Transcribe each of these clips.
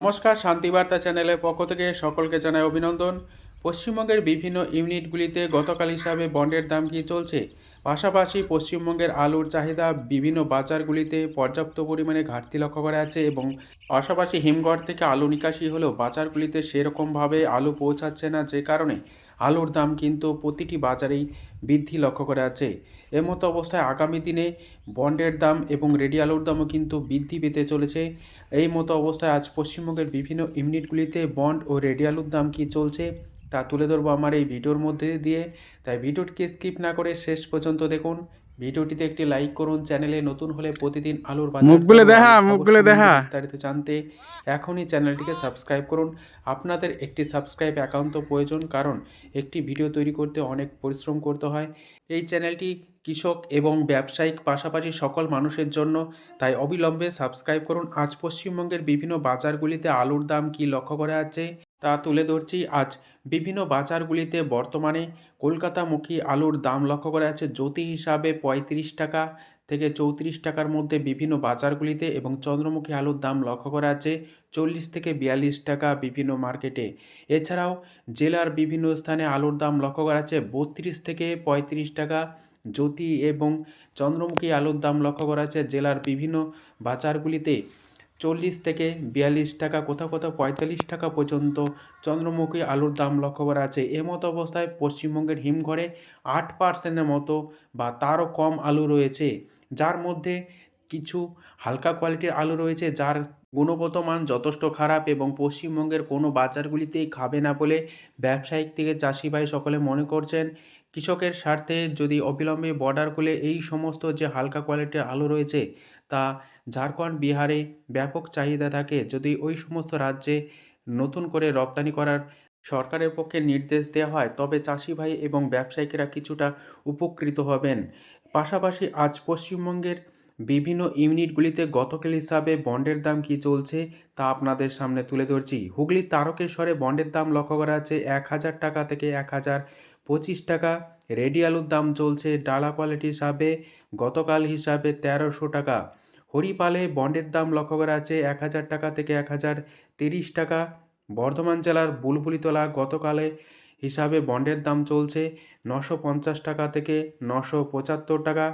নমস্কার শান্তিবার্তা চ্যানেলের পক্ষ থেকে সকলকে জানাই অভিনন্দন। পশ্চিমবঙ্গের বিভিন্ন ইউনিটগুলিতে গতকাল হিসাবে বন্ডের দাম কি চলছে? পাশাপাশি পশ্চিমবঙ্গের আলুর চাহিদা বিভিন্ন বাজারগুলিতে পর্যাপ্ত পরিমাণে ঘাটতি লক্ষ্য করা যাচ্ছে এবং পাশাপাশি হিমঘর থেকে আলু নিকাশি হলেও বাজারগুলিতে সেরকমভাবে আলু পৌঁছাচ্ছে না যে কারণে আলুর দাম কিন্তু প্রতিটি বাজারেই বৃদ্ধি লক্ষ্য করা যাচ্ছে। মতো অবস্থায় আগামী দিনে বন্ডের দাম এবং রেডি আলুর দামও কিন্তু বৃদ্ধি পেতে চলেছে। এই মতো অবস্থায় আজ পশ্চিমবঙ্গের বিভিন্ন ইউনিটগুলিতে বন্ড ও রেডি আলুর দাম কী চলছে তা তুলে ধরবো আমার এই ভিডিওর মধ্যে দিয়ে। তাই ভিডিওটিকে স্কিপ না করে শেষ পর্যন্ত দেখুন। ভিডিওটিতে একটি লাইক করুন চ্যানেলে নতুন হলে প্রতিদিন আলুর বাজার মুখগুলো দেখা, মুখগুলো দেখা। বিস্তারিত জানতে এখনই চ্যানেলটিকে সাবস্ক্রাইব করুন। আপনাদের একটি সাবস্ক্রাইব অ্যাকাউন্ট তো প্রয়োজন কারণ একটি ভিডিও তৈরি করতে অনেক পরিশ্রম করতে হয়। এই চ্যানেলটি কৃষক এবং ব্যবসায়িক পাশাপাশি সকল মানুষের জন্য তাই অবিলম্বে সাবস্ক্রাইব করুন। আজ পশ্চিমবঙ্গের বিভিন্ন বাজারগুলিতে আলুর দাম কি লক্ষ্য করা যাচ্ছে? তা তুলে ধরছি আজ। বিভিন্ন বাজারগুলিতে বর্তমানে কলকাতামুখী আলুর দাম লক্ষ্য করা যাচ্ছে জ্যোতি হিসাবে পঁয়ত্রিশ টাকা থেকে চৌত্রিশ টাকার মধ্যে বিভিন্ন বাজারগুলিতে এবং চন্দ্রমুখী আলুর দাম লক্ষ্য করা আছে চল্লিশ থেকে বিয়াল্লিশ টাকা বিভিন্ন মার্কেটে। এছাড়াও জেলার বিভিন্ন স্থানে আলুর দাম লক্ষ্য করা আছে বত্রিশ থেকে পঁয়ত্রিশ টাকা। জ্যোতি এবং চন্দ্রমুখী আলুর দাম লক্ষ্য করা আছে জেলার বিভিন্ন বাজারগুলিতে। চল্লিশ থেকে বিয়াল্লিশ টাকা, কোথাও কোথাও পঁয়তাল্লিশ টাকা পর্যন্ত চন্দ্রমুখী আলুর দাম লক্ষ্য করা আছে এমতো অবস্থায় পশ্চিমবঙ্গের হিমঘরে আট পার্সেন্টের মতো বা তারও কম আলু রয়েছে, যার মধ্যে কিছু হালকা কোয়ালিটির আলু রয়েছে, যার গুণগত মান যথেষ্ট খারাপ এবং পশ্চিমবঙ্গের কোনো বাজারগুলিতেই খাবে না বলে ব্যবসায়িক থেকে চাষি ভাই সকলে মনে করছেন। কৃষকের স্বার্থে যদি অবিলম্বে বর্ডার খুলে এই সমস্ত যে হালকা কোয়ালিটির আলু রয়েছে, তা ঝাড়খণ্ড, বিহারে ব্যাপক চাহিদা থাকে। যদি ওই সমস্ত রাজ্যে নতুন করে রপ্তানি করার সরকারের পক্ষে নির্দেশ দেওয়া হয়, তবে চাষি ভাই এবং ব্যবসায়িকেরা কিছুটা উপকৃত হবেন। পাশাপাশি আজ পশ্চিমবঙ্গের বিভিন্ন ইউনিটগুলিতে গতকাল হিসাবে বন্ডের দাম কি চলছে তা আপনাদের সামনে তুলে ধরছি। হুগলির তারকেশ্বরে বন্ডের দাম লক্ষ্য করা আছে এক হাজার টাকা থেকে এক হাজার পঁচিশ টাকা। রেডি আলুর দাম চলছে ডালা কোয়ালিটি হিসাবে গতকাল হিসাবে তেরোশো টাকা। হরিপালে বন্ডের দাম লক্ষ্য করা আছে এক হাজার টাকা থেকে এক হাজার তিরিশ টাকা। বর্ধমান জেলার বুলবুলিতলা গতকালে হিসাবে বন্ডের দাম চলছে নশো পঞ্চাশ টাকা থেকে নশো পঁচাত্তর টাকা।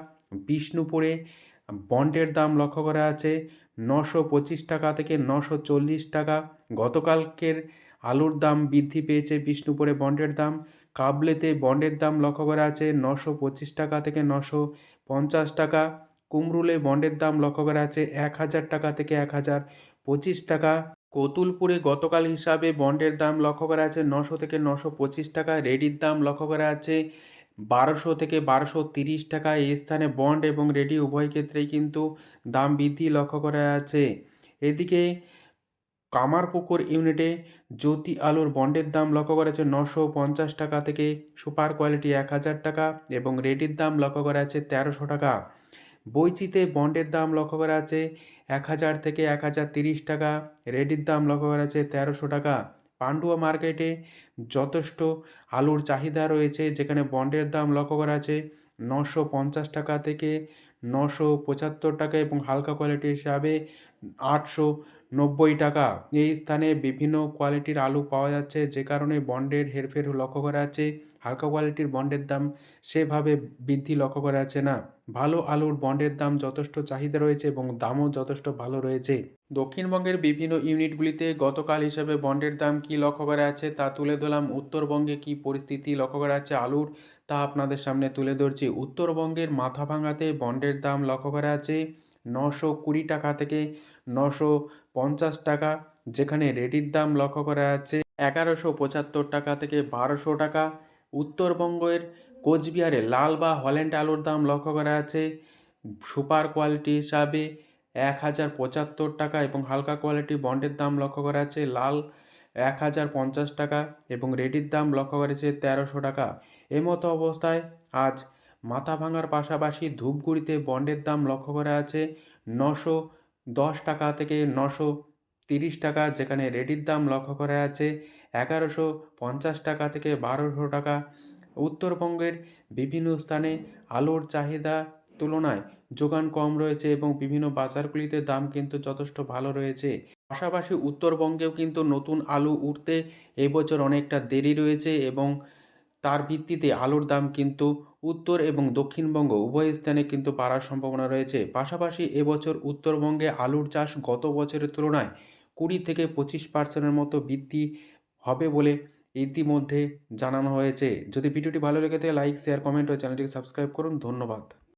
বিষ্ণুপুরে বন্ডের দাম লক্ষ্য করা আছে নশো পঁচিশ টাকা থেকে নশো চল্লিশ টাকা। গতকালকের আলুর দাম বৃদ্ধি পেয়েছে বিষ্ণুপুরে বন্ডের দাম। কাবলেতে বন্ডের দাম লক্ষ্য করা আছে নশো পঁচিশ টাকা থেকে নশো পঞ্চাশ টাকা। কুমরুলে বন্ডের দাম লক্ষ্য করা আছে এক হাজার টাকা থেকে এক হাজার পঁচিশ টাকা। কতুলপুরে গতকাল হিসাবে বন্ডের দাম লক্ষ্য করা আছে নশো থেকে নশো পঁচিশ টাকা। রেডির দাম লক্ষ্য করা আছে বারোশো থেকে বারোশো তিরিশ টাকা এই স্থানে বন্ড এবং রেডি উভয় ক্ষেত্রেই কিন্তু দাম বৃদ্ধি লক্ষ্য করা আছে এদিকে কামারপুকুর ইউনিটে জ্যোতি আলুর বন্ডের দাম লক্ষ্য করা আছে নশো পঞ্চাশ টাকা থেকে সুপার কোয়ালিটি এক হাজার টাকা এবং রেডির দাম লক্ষ্য করা আছে তেরোশো টাকা। বইচিতে বন্ডের দাম লক্ষ্য করা আছে এক হাজার থেকে এক হাজার তিরিশ টাকা, রেডির দাম লক্ষ্য করা আছে তেরোশো টাকা। পান্ডুয়া মার্কেটে যথেষ্ট আলুর চাহিদা রয়েছে, যেখানে বন্ডের দাম লক্ষ্য করা আছে নশো পঞ্চাশ টাকা থেকে নশো পঁচাত্তর টাকা এবং হালকা কোয়ালিটি হিসাবে আটশো নব্বই টাকা। এই স্থানে বিভিন্ন কোয়ালিটির আলু পাওয়া যাচ্ছে, যে কারণে বন্ডের হেরফের লক্ষ্য করা যাচ্ছে হালকা কোয়ালিটির বন্ডের দাম সেভাবে বৃদ্ধি লক্ষ্য করা যাচ্ছে না। ভালো আলুর বন্ডের দাম যথেষ্ট চাহিদা রয়েছে এবং দামও যথেষ্ট ভালো রয়েছে। দক্ষিণবঙ্গের বিভিন্ন ইউনিটগুলিতে গতকাল হিসাবে বন্ডের দাম কি লক্ষ্য করা আছে তা তুলে ধরলাম। উত্তরবঙ্গে কি পরিস্থিতি লক্ষ্য করা আছে আলুর? তা আপনাদের সামনে তুলে ধরছি। উত্তরবঙ্গের মাথা ভাঙাতে বন্ডের দাম লক্ষ্য করা আছে নশো কুড়ি টাকা থেকে নশো পঞ্চাশ টাকা, যেখানে রেডির দাম লক্ষ্য করা আছে এগারোশো পঁচাত্তর টাকা থেকে বারোশো টাকা। উত্তরবঙ্গের কোচবিহারে লাল বা হল্যান্ড আলুর দাম লক্ষ্য করা আছে সুপার কোয়ালিটি হিসাবে এক হাজার পঁচাত্তর টাকা এবং হালকা কোয়ালিটি বন্ডের দাম লক্ষ্য করা আছে লাল এক হাজার পঞ্চাশ টাকা এবং রেডির দাম লক্ষ্য করেছে তেরোশো টাকা। এমতো অবস্থায় আজ মাথা ভাঙার পাশাপাশি ধূপগুড়িতে বন্ডের দাম লক্ষ্য করা আছে নশো দশ টাকা থেকে নশো তিরিশ টাকা, যেখানে রেডির দাম লক্ষ্য করা আছে এগারোশো পঞ্চাশ টাকা থেকে বারোশো টাকা। উত্তরবঙ্গের বিভিন্ন স্থানে আলুর চাহিদা তুলনায় যোগান কম রয়েছে এবং বিভিন্ন বাজারগুলিতে দাম কিন্তু যথেষ্ট ভালো রয়েছে। পাশাপাশি উত্তরবঙ্গেও কিন্তু নতুন আলু উঠতে এবছর অনেকটা দেরি রয়েছে এবং তার ভিত্তিতে আলুর দাম কিন্তু উত্তর এবং দক্ষিণবঙ্গ উভয় স্থানে কিন্তু বাড়ার সম্ভাবনা রয়েছে। পাশাপাশি এবছর উত্তরবঙ্গে আলুর চাষ গত বছরের তুলনায় কুড়ি থেকে পঁচিশ পার্সেন্টের মতো বৃদ্ধি হবে বলে ইতিমধ্যে জানানো হয়েছে। যদি ভিডিওটি ভালো লেগে থাকে, লাইক, শেয়ার, কমেন্ট ও চ্যানেলটিকে সাবস্ক্রাইব করুন। ধন্যবাদ।